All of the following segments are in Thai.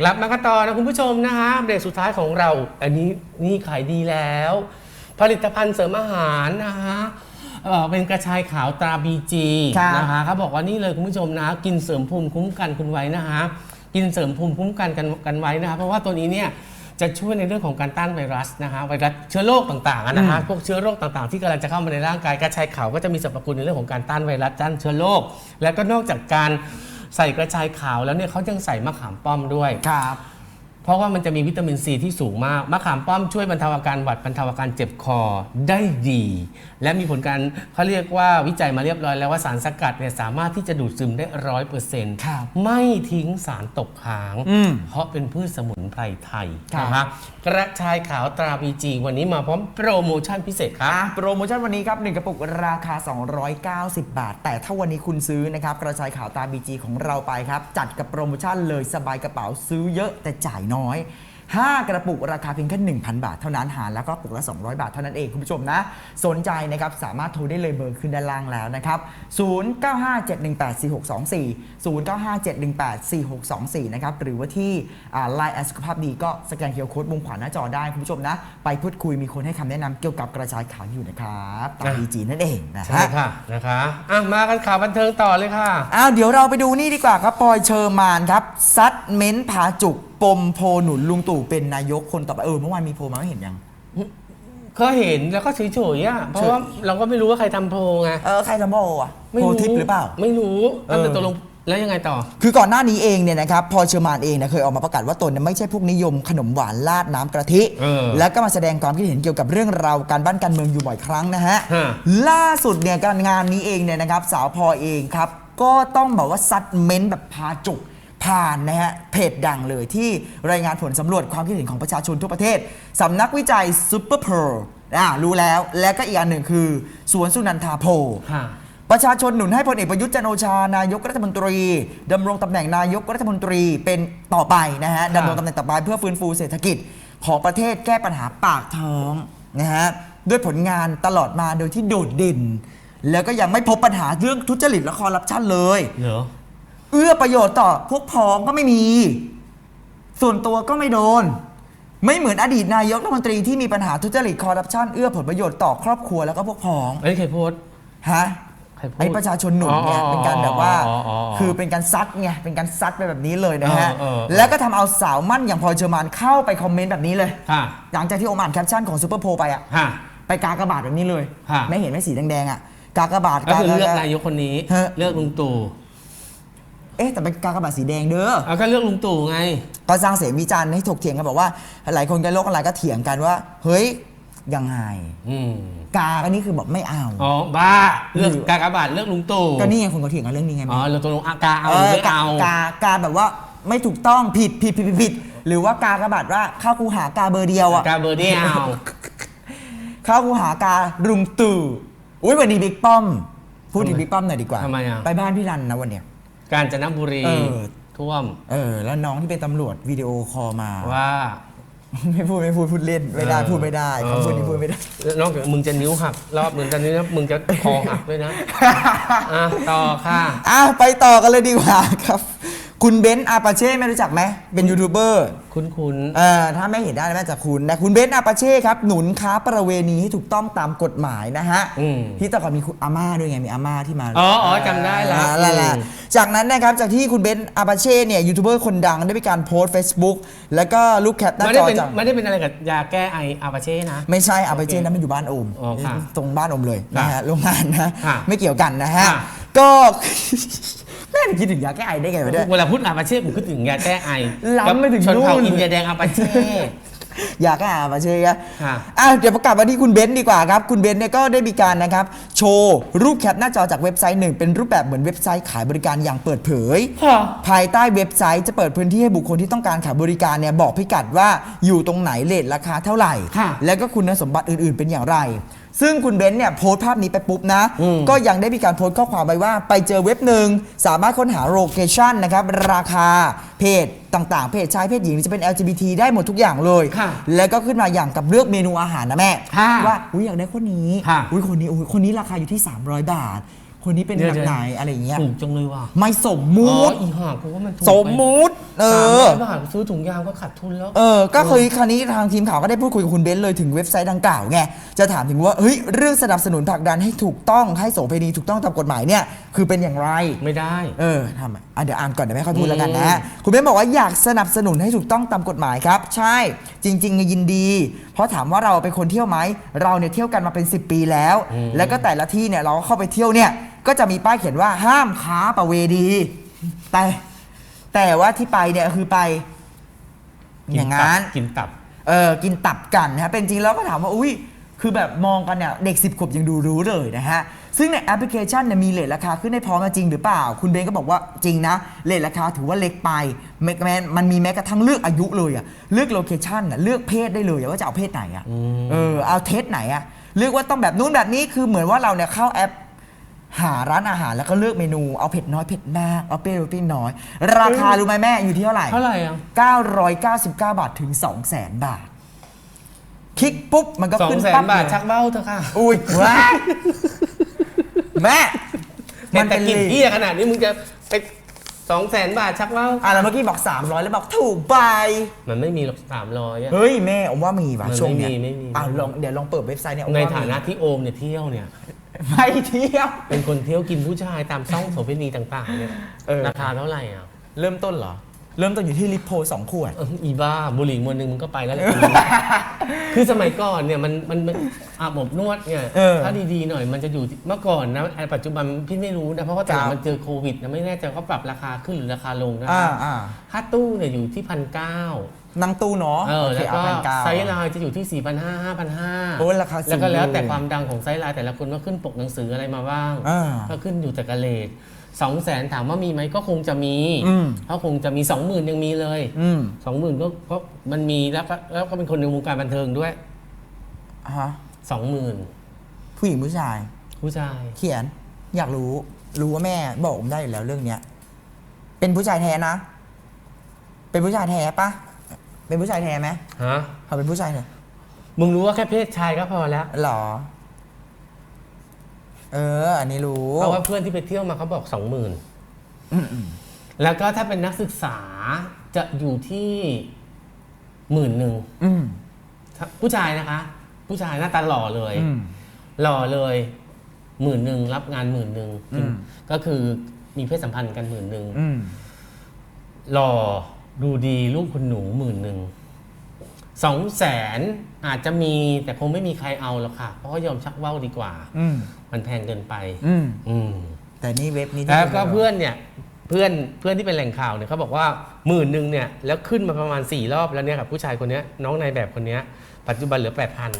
กลับมากันต่อนะคุณผู้ชมนะฮะเบรกสุดท้ายของเรา อันนี้นี่ขายดีแล้ว ผลิตภัณฑ์เสริมอาหารนะฮะเอ่อเป็นกระชายขาวตราบีจีครับนะคะเขาบอกว่านี่เลยคุณผู้ชมนะกินเสริมภูมิคุ้มกันคุณไว้นะฮะกินเสริมภูมิคุ้มกันกันกันไว้นะฮะเพราะว่าตัวนี้เนี่ยจะช่วยในเรื่องของการต้านไวรัสนะฮะไวรัสเชื้อโรคต่างๆอะนะฮะพวกเชื้อโรคต่างๆ ที่กำลังจะเข้ามาในร่างกายกระชายขาวก็จะมีสรรพคุณในเรื่องของการต้านไวรัสต้านเชื้อโรคแล้วก็นอกจากการ ใส่กระชายขาวแล้วเนี่ยเขายังใส่มะขามป้อมด้วยครับ เพราะว่ามันจะมีวิตามินซีที่สูงมาก มะขามป้อมช่วยบรรเทาอาการหวัดบรรเทาอาการเจ็บคอได้ดี และมีผลการเขาเรียกว่าวิจัยมาเรียบร้อยแล้วว่าสารสกัดเนี่ยสามารถที่จะดูดซึมได้ร้อยเปอร์เซ็นต์ครับไม่ทิ้งสารตกค้าง อืมเพราะเป็นพืชสมุนไพรไทยครับ นะคะกระชายขาวตราบีจีวันนี้มาพร้อมโปรโมชั่นพิเศษครับ อะโปรโมชั่นวันนี้ครับ 1 กระปุกราคา 290 บาท แต่ถ้าวันนี้คุณซื้อนะครับ กระชายขาวตาบีจีของเราไปครับ จัดกับโปรโมชั่นเลยสบายกระเป๋าซื้อเยอะแต่จ่ายน้อย 5 กระปุกราคาเพียงแค่1,000 บาทเท่านั้นหารแล้วก็กระปุกละ 200 บาทเท่านั้นเองคุณผู้ชมนะ สนใจนะครับสามารถโทรได้เลยเบอร์ขึ้นด้านล่างแล้วนะครับ 0957184624 0957184624 นะครับหรือว่าที่ไลน์แอสสุขภาพดีก็สแกนเคอร์โค้ดมุมขวาหน้าจอได้คุณผู้ชมนะ ไปพูดคุยมีคนให้คำแนะนำเกี่ยวกับกระชายขาวอยู่นะครับตามอะดีจีนั่นเองนะใช่ฮะค่ะนะคะอะมากันข่าวบันเทิงต่อเลยค่ะ อ้าวเดี๋ยวเราไปดูนี่ดีกว่าครับปอยเชอร์มานครับซัดเม้นท์พาจุกปมโพหนุนลุงตู่เป็นนายกคนต่อไปเออเมื่อวานมีโพลมาไม่เห็นยัง ก็เห็นแล้วก็เฉยๆอะเพราะว่าเราก็ไม่รู้ว่าใครทำโพลไงเออใครทำโพลอะไม่โพลทิปหรือเปล่า ไม่รู้เออ แต่ตกลงแล้วยังไงต่อ คือก่อนหน้านี้เองเนี่ยนะครับพอเชอร์มานเองเนี่ยเคยออกมาประกาศว่าตนเนี่ยไม่ใช่พวกนิยมขนมหวานราดน้ำกะทิ เออแล้วก็มาแสดงความคิดเห็นเกี่ยวกับเรื่องราวการบ้านการเมืองอยู่บ่อยครั้งนะฮะ ฮะ ล่าสุดเนี่ยการงานนี้เองเนี่ยนะครับสาวพอเองครับ ก็ต้องบอกว่าซัดเม้นต์แบบพาจุก ผ่านนะฮะเพจดังเลยที่รายงานผลสำรวจความคิดเห็นของประชาชนทั่วประเทศสำนักวิจัยซูเปอร์เพลอ่ารู้แล้วและก็อีกอันหนึ่งคือ สวนสุนันทาโพลค่ะ ประชาชนหนุนให้พลเอกประยุทธ์จันทร์โอชานายกรัฐมนตรีดำรงตำแหน่งนายกรัฐมนตรีเป็นต่อไปนะฮะครับดำรงตำแหน่งต่อไปเพื่อฟื้นฟูเศรษฐกิจของประเทศแก้ปัญหาปากท้องนะฮะด้วยผลงานตลอดมาโดยที่โดดเด่น แล้วก็ยังไม่พบปัญหาเรื่องทุจริตและคอร์รัปชันเลย เหรอ เอื้อประโยชน์ต่อพวกพ้องก็ไม่มี ส่วนตัวก็ไม่โดน ไม่เหมือนอดีตนายกรัฐมนตรีที่มีปัญหาทุจริตคอร์รัปชันเอื้อผลประโยชน์ต่อครอบครัวแล้วก็พวกพ้องไอ้ยใครโพสต์ฮะใครพูดไอ้ประชาชนหนุนเนี่ยอ๋อเป็นการแบบว่า อ๋ออ๋ออ๋อคือเป็นการซัดไงเป็นการซัดไปแบบนี้เลยนะฮะเออเออเออ แล้วก็ทำเอาสาวมั่นอย่างพลอยเชอร์มานเข้าไปคอมเมนต์แบบนี้เลยค่ะหลังจากที่โอมอ่านแคปชั่นของซูเปอร์โพลไปอะค่ะไปกากระบาดแบบนี้เลย ฮะ ไม่เห็นไหม่สีแดงๆอะกากระบาดก็คือเลือกระนายกคนนี้ ฮะ เลือกลุงตู่ เอ๊ะแต่เป็นกากระบาดสีแดงเด้อ เอาก็เลือกลุงตู่ไง ก็สร้างเสียงวิจารณ์ให้ถกเถียงกันบอกว่า หลายคนก็โลกออนไลน์ก็เถียงกันว่า เฮ้ยยังไง อืมกากันนี่คือบอกไม่เอาอ๋อบ้าเลือกหรือกากบาทเลือกลุงตู่ก็นี่ไงคนเขาเถียงกันเรื่องนี้ไงอ๋อเราตกลงอากาเอาหรือไม่กาเอากากาแบบว่าไม่ถูกต้องผิดผิดผิดผิดผิดหรือว่ากากระบาดว่าเข้าคูหากาเบอร์เดียวอะกาเบอร์เดียวเข้าคูหาการุงตู่อุ้ยวันนี้บิ๊กป้อมพูดถึงบิ๊กป้อมหน่อยดีกว่าทำไมอะไปบ้านพี่รันนะวันเนี้ย กาญจนบุรี เออ ท่วมเออ แล้วน้องที่เป็นตำรวจวิดีโอคอลมา ว่า ไม่พูดไม่พูดพูดเล่นไม่ได้เออพูดไม่ได้เออ คำพูดนี้พูดไม่ได้ นอกจากมึงจะนิ้วหักรอบมึงตอนนี้นะมึงจะคอหักด้วยนะ อะต่อค่ะ อะไปต่อกันเลยดีกว่าครับ คุณเบนซ์อาปาเช่ไม่รู้จักไหมเป็นยูทูบเบอร์คุ้นคุ้นเอ่อถ้าไม่เห็นได้น่าจะคุณนะคุณเบนซ์อาปาเช่ครับหนุนค้าประเวณีให้ถูกต้องตามกฎหมายนะฮะอืมที่แต่ก่อนมีคุณอาม่าด้วยไงมีอาม่าที่มาอ๋ออ๋อจำได้ละอ่านั่นแหละอืม จากนั้นนะครับจากที่คุณเบนซ์อาปาเช่เนี่ยยูทูบเบอร์คนดังได้มีการโพสต์ Facebook แล้วก็รูปแคปหน้าไม่จได้อเป็นจาก ไม่ได้เป็นอะไรกับยาแก้ไออาปาเช่นะ ไม่ใช่อาปาเช่โอเคนั้นมันอยู่บ้านโอมอ๋อค่ะตรงบ้านโอมเลยนะค่ะฮะโรงงานนะ ค่ะไม่เกี่ยวกันนะฮะ ค่ะ ก็ แม่งคิดถึงยาแก้ไอได้ไงวะเนี่ย เวลาพูดอาปาเช่ผมคิดถึงยาแก้ไอล้ำไปถึงชนเผ่านู่น อินเดียแดงอาปาเช่ อยากให้อามาเช่ครับค่ะ อะเดี๋ยวประกาศมาที่คุณเบนซ์ดีกว่าครับ คุณเบนซ์เนี่ยก็ได้มีการนะครับ โชว์รูปแคปหน้าจอจากเว็บไซต์หนึ่งเป็นรูปแบบเหมือนเว็บไซต์ขายบริการอย่างเปิดเผย ค่ะ ภายใต้เว็บไซต์จะเปิดพื้นที่ให้บุคคลที่ต้องการขายบริการเนี่ยบอกพิกัดว่าอยู่ตรงไหนเลทราคาเท่าไหร่ ค่ะ แล้วก็คุณสมบัติอื่นๆเป็นอย่างไร ซึ่งคุณเบนซ์เนี่ยโพสต์ภาพนี้ไปปุ๊บนะอืมก็ยังได้มีการโพสต์ข้อความไปว่า ไปเจอเว็บหนึ่งสามารถค้นหาโลเคชันนะครับ ราคาเพจต่างๆ เพจชายเพศหญิงหรือจะเป็น LGBT ได้หมดทุกอย่างเลย ค่ะแล้วก็ขึ้นมาอย่างกับเลือกเมนูอาหารนะแม่ ค่ะว่า อุ้ยอยากได้คนนี้ ค่ะ อุ้ยคนนี้อุ้ยคนนี้ราคาอยู่ที่ 300 บาท คนนี้เป็นเดี๋ยวแบบไหนอะไรอย่างเงี้ยถูกจังเลยว่ะไม่สมมุอ๋อติอีห่ากูว่ามันถูกสมมุติเอสามอ ร้อยบาทซื้อถุงยางก็ขาดทุนแล้ว เออ ก็เคยคราวนี้ทางทีมข่าวก็ได้พูดคุยกับคุณเบนซ์เลยถึงเว็บไซต์ดังกล่าวไง จะถามถึงว่า เฮ้ย เรื่องสนับสนุนผลักดันให้ถูกต้องให้โสเภณีถูกต้องตามกฎหมายเนี่ย คือเป็นอย่างไร ไม่ได้ เออทำไมอะเดี๋ยวอ่านก่อนเดี๋ยวไม่ค่อยพูดแล้วกันอืนะมคุณเบนบอกว่าอยากสนับสนุนให้ถูกต้องตามกฎหมายครับ ใช่ จริงๆยินดี เพราะถามว่าเราเป็นคนเที่ยวไหม เราเนี่ยเที่ยวกันมาเป็น 10 ปีแล้ว แล้วก็แต่ละที่เนี่ยเราก็เข้าไปเที่ยวเนี่ย ก็จะมีป้ายเขียนว่าห้ามค้าประเวณี แต่แต่ว่าที่ไปเนี่ยคือไป อย่างนั้น กินตับ เออกินตับกันนะฮะเป็นจริงแล้วก็ถามว่าอุ้ยคือแบบมองกันเนี่ยเด็ก 10ขวบยังดูรู้เลยนะฮะ ซึ่งในแอปพลิเคชันเนี่ยมีเลทราคาขึ้นให้พร้อมมาจริงหรือเปล่า คุณเบนก็บอกว่าจริงนะเลทราคาถือว่าเล็กไปแม้แม้มันมีแม้กระทั่งเลือกอายุเลยอะเลือกโลเคชันอะเลือกเพศได้เลยอะว่าจะเอาเพศไหนอะเออเอาเทสไหนอะเลือกว่าต้องแบบนู้นแบบนี้คือเหมือนว่าเราเนี่ยเข้าแอป หาร้านอาหารแล้วก็เลือกเมนูเอาเผ็ดน้อยเผ็ดมากเอาเปรี้ยวเปรี้ยวน้อย ราคารู้ไหมแม่อยู่ที่เท่าไหร่เท่าไหร่อะ999 บาทถึง 200,000 บาทคลิกปุ๊บมันก็สองขึ้นแสนปั๊บาทเลยชักเบ้าเถอะค่ะอุ้ยว้ายแม่ มัมันนแต่เป็นกินลีเที่ยขนาดนี้มึงจะไปสองแสนบาทชักเบ้า อะแล้วเมื่อกี้บอก 300 แล้วบอกถูกไป มันไม่มีหรอกสามร้อยอะ เฮ้ย แม่ผมว่ามีว่ะมันไม่ช่วงเนี้ยมีไม่มี อะลองเดี๋ยวลองเปิดเว็บไซต์เนี่ยผมในว่ฐานะมีที่โอมเนี่ยเที่ยวเนี่ย ไม่เที่ยว เป็นคนเที่ยวกินผู้ชายตามซ่องโสเภณีต่างๆเนี่ยเออ ราคาเท่าไหร่อะเริ่มต้นเหรอ เริ่มต้นอยู่ที่ลิปโพสองขวด เอออีบ้าบุหรี่มวนหนึ่งมึงก็ไปแล้วแหละ คือสมัยก่อนเนี่ยมันมันมันอาบอบนวดเนี่ยเออถ้าดีๆหน่อยมันจะอยู่ที่เมื่อก่อนนะไอ้ปัจจุบันพี่ไม่รู้นะเพราะว่าตอนหลัครังบมันเจอโควิดนะไม่แน่ใจว่าปรับราคาขึ้นหรือราคาลงนะอ่าคะอ่าถ้าตู้เนี่ยอยู่ที่พันเก้า นั่งตู้เนาะเออโอเคแล้วเอาก็พันเก้าไซส์ไลน์จะอยู่ที่ 4 5 0 0 5 5โอ้ยราคาสูงแล้วก็แล้วแต่อยู่ความดังของไซส์ไลน์แต่ละคนว่าขึ้นปกหนังสืออะไรมาบ้าง อ่าก็ขึ้นอยู่แต่กระเลทสองแสนถามว่ามีไหมก็คงจะมีอืม เพราะคงจะมีสองหมื่นยังมีเลยอืมสองหมื่นก็ก็มันมีแล้วก็แล้วก็เป็นคนในวงการบันเทิงด้วยฮะสองหมื่นผู้หญิงผู้ชาย ผู้ชาย เขียนอยากรู้รู้ว่าแม่บอกผมได้อยู่แล้วเรื่องเนี้ยเป็นผู้ชายแท้นะ เป็นผู้ชายแท้ปะ เป็นผู้ชายแท้ไหมฮะ เขาเป็นผู้ชายแท้มึงรู้ว่าแค่เพศชายก็พอแล้ว หรอ เออ อันนี้รู้ เพราะว่าเพื่อนที่ไปเที่ยวมาเขาบอกสองหมื่นอืมอืมแล้วก็ถ้าเป็นนักศึกษาจะอยู่ที่หมื่นหนึ่งอืม ผู้ชายนะคะ ผู้ชายหน้าตาหล่อเลย อืม หล่อเลยหมื่นหนึ่งรับงานหมื่นหนึ่งอืม ก็คือมีเพศสัมพันธ์กันหมื่นหนึ่งอืม หล่อ ดูดีลูกคุณหนูหมื่นหนึ่งสองแสนอาจจะมีแต่คงไม่มีใครเอาหรอกค่ะ เพราะว่ายอมชักว่าวดีกว่า อืมมันแพงเกินไป อืมอืมแต่นี่เว็บนี้ที่แล้วก็เพื่อนเนี่ยเพื่อนเพื่อนที่เป็นแหล่งข่าวเนี่ยเขาบอกว่าหมื่นหนึ่งเนี่ยแล้วขึ้นมาประมาณสี่รอบแล้วเนี่ยกับผู้ชายคนเนี้ยน้องนายแบบคนเนี้ยปัจจุบันเหลือแปดพัน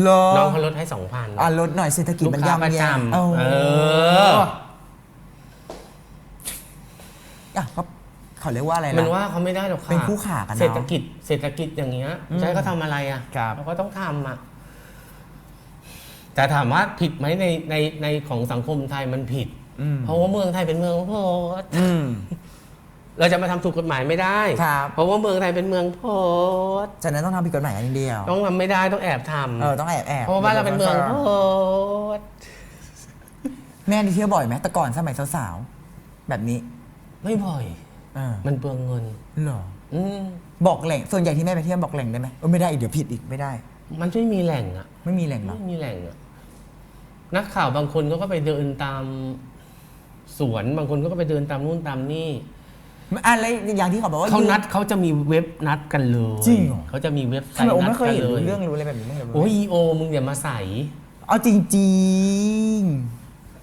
เหรอน้องเขาลดให้สองพันอะลดหน่อยเศรษฐกิจลูกมันค้าย่ำประแย่จำเออเออ อะก็ เขาเรียกว่าอะไรมันล่ะว่าเขาไม่ได้หรอกค่ะเป็นคู่ขากันเนอะเศรษฐกิจ เศรษฐกิจอย่างเงี้ยอืมใช่เขาทำอะไรอะครับเขาก็ต้องทำอะแต่ถามว่าผิดไหมในในในของสังคมไทยมันผิด อืมเพราะว่าเมืองไทยเป็นเมืองโพสต์อืม เราจะมาทำถูกกฎหมายไม่ได้ ครับ เพราะว่าเมืองไทยเป็นเมืองโพสต์ฉะนั้นต้องทำผิดกฎหมายอย่างเดียว ต้องทำไม่ได้ต้องแอบทำเออต้องแอบแอบเพราะว่าบ้านเราเป็นเมืองโพสต์แม่ที่เที่ยวบ่อยไหมแต่ก่อนสมัยสาวๆ แบบนี้ ไม่บ่อยเออมันเปลืองเงิน เหรอ อืมบอกแหล่ง ส่วนใหญ่ที่แม่ไปเที่ยวบอกแหล่งได้ไหมเออไม่ได้อีกเดี๋ยวผิดอีกไม่ได้ มันไม่มีแหล่งอะไม่มีแหล่งหรอ ไม่มีแหล่งอะนักข่าวบางคนก็ไปเดินตามสวน บางคนก็ไปเดินตามนู่นตามนี่ อะไรอย่างที่เขาบอกว่า เขานัดเขาจะมีเว็บนัดกันเลยจริงเหรอ เขาจะมีเว็บไซทำไมต์โอนัไม่ดเคยกันเห็นเลยเรื่องรู้อะไรแบบนี้บ้างเลยโอ้ยอีโอมึงอย่ามาใส่เอาจริง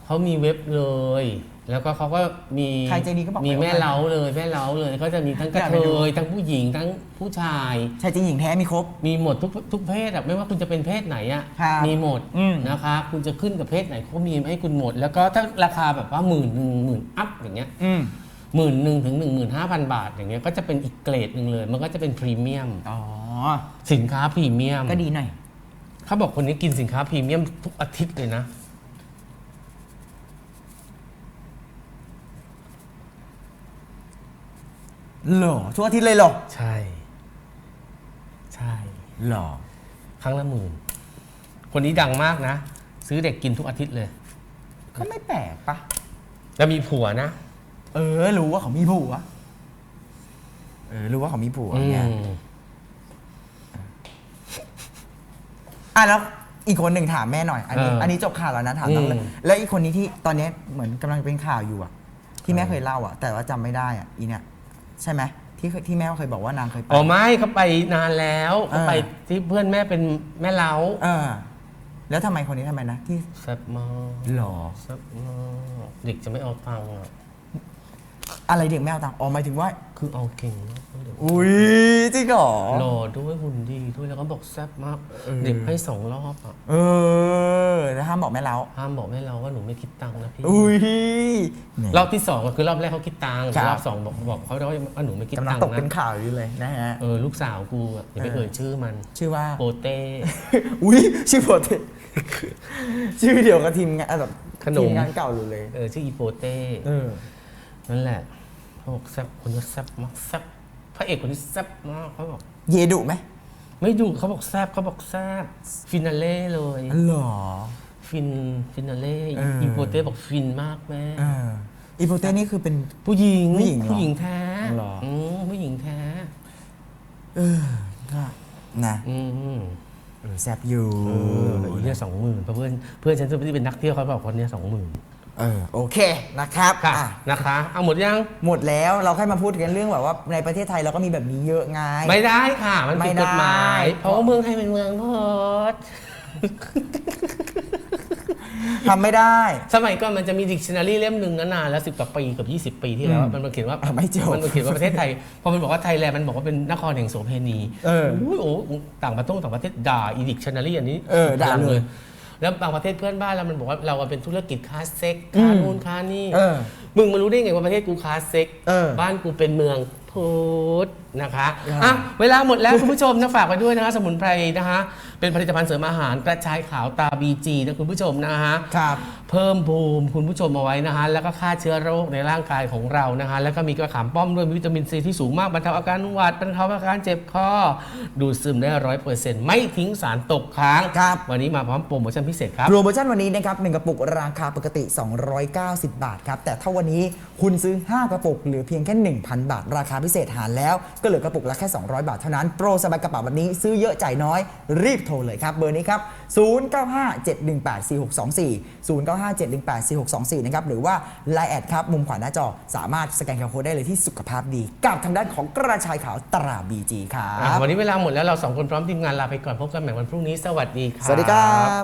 เขามีเว็บเลย แล้วก็เขาก็มีใครใจดีก็บอกมีไปว่าแม่เล้าเลยแม่เล้าเลยก็จะมีทั้งกระอยากเทไปดูยทั้งผู้หญิงทั้งผู้ชายๆชายจริงหญิงแท้มีครบ มีหมดทุกทุกเพศอะไม่ว่าคุณจะเป็นเพศไหนอะครับมีหมดอืม นะคะ คุณจะขึ้นกับเพศไหนเขามีให้คุณหมด แล้วก็ถ้าราคาแบบว่าหมื่นหนึ่งหมื่นอัพอย่างเงี้ยอืมหมื่นหนึ่งถึงหนึ่งหมื่นห้าพันบาทอย่างเงี้ยก็จะเป็นอีกเกรดหนึ่งเลย มันก็จะเป็นพรีเมียมอ๋อ สินค้าพรีเมียมก็ดีหน่อย เขาบอกคนนี้กินสินค้าพรีเมียมทุกอาทิตย์เลยนะ หรอทุกอาทิตย์เลยเหรอใช่ ใช่เหรอครั้งละหมื่น คนนี้ดังมากนะ ซื้อเด็กกินทุกอาทิตย์เลย ก็ไม่แปลกปะแล้วมีผัวนะ เออ รู้ว่าเขามีผัวเออรู้ว่าเขามีผัวไงอืมอะแล้วอีกคนหนึ่งถามแม่หน่อย อันนี้ เอออัอันนี้จบข่าวแล้วนะถามน้องเลยอืม แล้วอีกคนนี้ที่ตอนนี้เหมือนกำลังเป็นข่าวอยู่อะที่แม่เคยเล่าอะแต่ว่าจำไม่ได้อะอีเนี่ย ใช่ไหมที่เคยที่แม่เคยบอกว่านางเคยไป อ๋อไม่เขาไปนานแล้วเขาเออไปที่เพื่อนแม่เป็นแม่เล้าเออ แล้วทำไมคนนี้ทำไมนะที่แซ่บมากหรอแซ่บมากเด็กจะไม่เอาตังค์อะ อะไรเด็กแมวต่างอ๋อหมายถึงว่า คือเอาเก่งมากเด็กอุ้ยจริงเหรอหล่อด้วยหุ่นดีด้วยแล้วก็บอกแซ่บมากเด็กให้สองรอบอะเออแล้วห้ามบอกแม่เล้าห้ามบอกแม่เราว่าหนูไม่คิดตังค์นะพี่อุ้ยเนี่ย รอบที่สองก็คือรอบแรกเขาคิดตังค์ครับ รอบสองบอกบอกเขาว่าหนูไม่คิดกำลังตังตกค์เป็นนะข่าวอยู่เลยนะฮะ เออลูกสาวกูอะอย่าไปเออเอ่ยชื่อมันชื่อว่า โปเต้ อุ้ยชื่อโปรเทชื่อเดียวกับทีมงานแบบขนม ทีมงานเก่าอยู่เลย เออชื่ออีโปเต้ เออ นั่นแหละเขาบอกแซ่บคนนี้แซ่บมากแซ่บพระเอกคนนี้แซ่บมากเขาบอกเยดุไหมไม่ดูเขาบอกแซ่บเขาบอกแซ่บฟินาเล่เลยหรอ ฟินฟินาเล่เอออี อีโปเต้บอกฟินมากแม่เอออีโปเต้นี่คือเป็น ผู้หญิงผู้หญิงเหรอผู้หญิงแท้เหรออื มผู้หญิงแท้เออก็นะอืมเออแซบอยู่ เอออีเนี่ยสองหมื่นเพื่อนเพื่อนฉันที่เป็นนักเที่ยวเขาบอกคนเนี้สองหมื่น เออโอเคนะครับค่ะอะ นะคะ เอาหมดยัง หมดแล้วเราแค่มาพูดกันเรื่องแบบว่าในประเทศไทยเราก็มีแบบนี้เยอะไง ไม่ได้ค่ะ มันผิดไม่กได้ฎหมาย เพราะว่าเมืองไทยเป็นเมืองพดทำไม่ได้ สมัยก่อนมันจะมีดิกชันนารีเล่มหนึ่งนะนานแล้วสิบกว่าปีเกับ20 ปีที่แล้วอืมมันมาเขียนว่าอะไม่จบมันมาเขียนว่าประเทศไทย พอมันบอกว่าไทยแลนด์มันบอกว่าเป็นนครแห่งโสเพณีเออโอ้ยโอ้ต่างประเทศต่างประเทศด่าอีดิกชันนารีอันนี้เออด่าเลย แล้วบางประเทศเพื่อนบ้านเรามันบอกว่าเราเป็นธุรกิจค้าเซ็กค้าอืมนู่นค้านี่เออ มึงมารู้ได้ไงว่าประเทศกูค้าเซ็กเออ บ้านกูเป็นเมืองพุทธ นะคะอ่าอะเวลาหมดแล้วคุณผู้ชมนะฝากไว้ด้วยนะคะสมุนไพรนะคะเป็นผลิตภัณฑ์เสริมอาหารกระชายขาวตาบีจีนะคุณผู้ชมนะคะครับเพิ่มภูมิคุณผู้ชมเอาไว้นะคะแล้วก็ฆ่าเชื้อโรคในร่างกายของเรานะคะแล้วก็มีกระขามป้อมด้วยมีวิตามินซีที่สูงมากบรรเทาอาการหวัดบรรเทาอาการเจ็บคอดูดซึมได้ร้อยเปอร์เซ็นต์ไม่ทิ้งสารตกค้างครับวันนี้มาพร้อมโปรโมชั่นพิเศษครับโปรโมชั่นวันนี้นะครับหนึ่งกระปุกราคาปกติ 290 บาทครับแต่ถ้าวันนี้คุณซื้อ 5 กระปุกเหลือเพียงแค่ 1,000 บาท ราคาพิเศษหารแล้วก็เหลือกระปุกละแค่ 200 บาทเท่านั้น โปรสบายกระเป๋าแบบนี้ซื้อเยอะจ่ายน้อย รีบโทรเลยครับ เบอร์นี้ครับ 0957184624 0957184624 นะครับ หรือว่า Line แอดครับ มุมขวาหน้าจอ สามารถสแกนเคอร์โคดได้เลยที่สุขภาพดี กับทางด้านของกระชายขาวตราบีจีครัอะบวันนี้เวลาหมดแล้วเราสองคนพร้อมทีมงานลาไปก่อนพบกันใหม่วันพรุ่งนี้สวัสดีครับ สวัสดีครับ